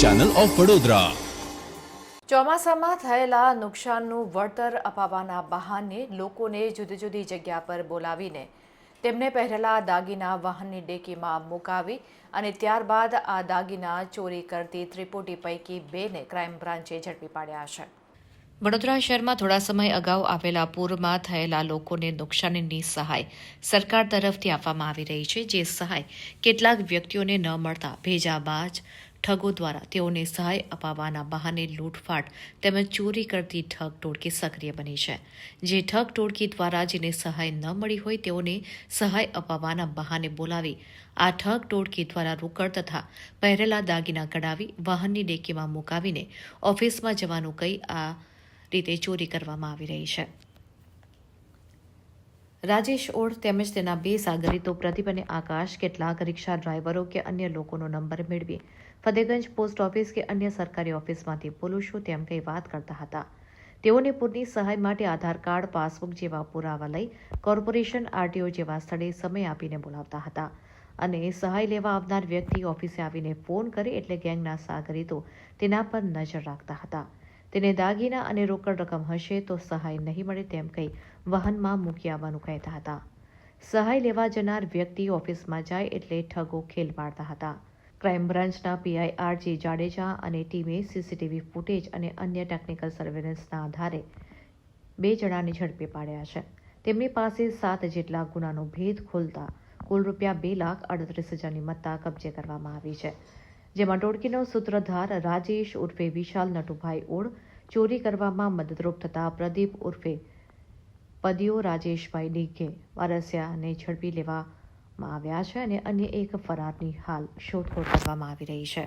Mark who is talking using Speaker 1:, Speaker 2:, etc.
Speaker 1: Channel of Vadodara
Speaker 2: ચોમાસામાં થયેલા નુકસાનનું વળતર અપાવવાના બહાને લોકોને જુદી જુદી જગ્યા પર બોલાવીને તેમને પહેરેલા દાગીના વાહનની ડેકીમાં મુકાવી અને ત્યારબાદ આ દાગીના ચોરી કરતી ત્રિપુટી પૈકી બેને ક્રાઇમ બ્રાન્ચે ઝડપી પાડ્યા છે. વડોદરા શહેરમાં થોડા સમય અગાઉ આવેલા પૂરમાં થયેલા લોકોને નુકસાનીની સહાય સરકાર તરફથી આપવામાં આવી રહી છે, જે સહાય કેટલાક વ્યક્તિઓને ન મળતા ભેજાબાજ ઠગો દ્વારા તેઓને સહાય અપાવવાના બહાને લૂંટફાટ તેમજ ચોરી કરતી ઠગ ટોળકી સક્રિય બની છે. જે ઠગ ટોળકી દ્વારા જેને સહાય ન મળી હોય તેઓને સહાય અપાવવાના બહાને બોલાવી આ ઠગ ટોળકી દ્વારા રોકડ તથા પહેરેલા દાગીના કઢાવી વાહનની ડેકીમાં મુકાવીને ઓફિસમાં જવાનું કહી આ રીતે ચોરી કરવામાં આવી રહી છે. રાજેશ ઓળ તેમજ તેના બે સાગરીતો પ્રદીપ અને આકાશ, કેટલાક રિક્ષા ડ્રાઈવરો કે અન્ય લોકોનો નંબર મેળવી ફતેગંજ પોસ્ટ ઓફિસ કે અન્ય સરકારી ઓફિસમાંથી છું તેમ કંઈ વાત કરતા હતા. તેઓને પૂરની સહાય માટે આધાર કાર્ડ, પાસબુક જેવા પુરાવા લઈ કોર્પોરેશન, આરટીઓ જેવા સ્થળે સમય આપીને બોલાવતા હતા અને સહાય લેવા આવનાર વ્યક્તિ ઓફિસે આવીને ફોન કરે એટલે ગેંગના સાગરીતો તેના પર નજર રાખતા હતા. તેને દાગીના અને રોકડ રકમ હશે તો સહાય નહીં મળે તેમ કહી વાહનમાં મૂકી આવવાનું કહેતા હતા. સહાય લેવા જનાર વ્યક્તિ ઓફિસમાં જાય એટલે ઠગો ખેલ પાડતા હતા. ક્રાઇમ બ્રાન્ચના પીઆઈ આરજી જાડેજા અને ટીમે સીસીટીવી ફૂટેજ અને અન્ય ટેકનિકલ સર્વેલન્સના આધારે બે જણાને ઝડપી પાડ્યા છે. તેમની પાસે સાત જેટલા ગુનાનો ભેદ ખોલતા કુલ રૂપિયા બે લાખ અડત્રીસ હજારની મત્તા કબજે કરવામાં આવી છે. જેમાં ટોળકીનો સૂત્રધાર રાજેશ ઉર્ફે વિશાલ નટુભાઈ ઓળ ચોરી કરવામાં મદદરૂપ થતા પ્રદીપ ઉર્ફે પદીઓ રાજેશભાઈ ડીકે વારસિયાને ઝડપી લેવામાં આવ્યા છે અને અન્ય એક ફરારની હાલ શોધખોળ કરવામાં આવી રહી છે.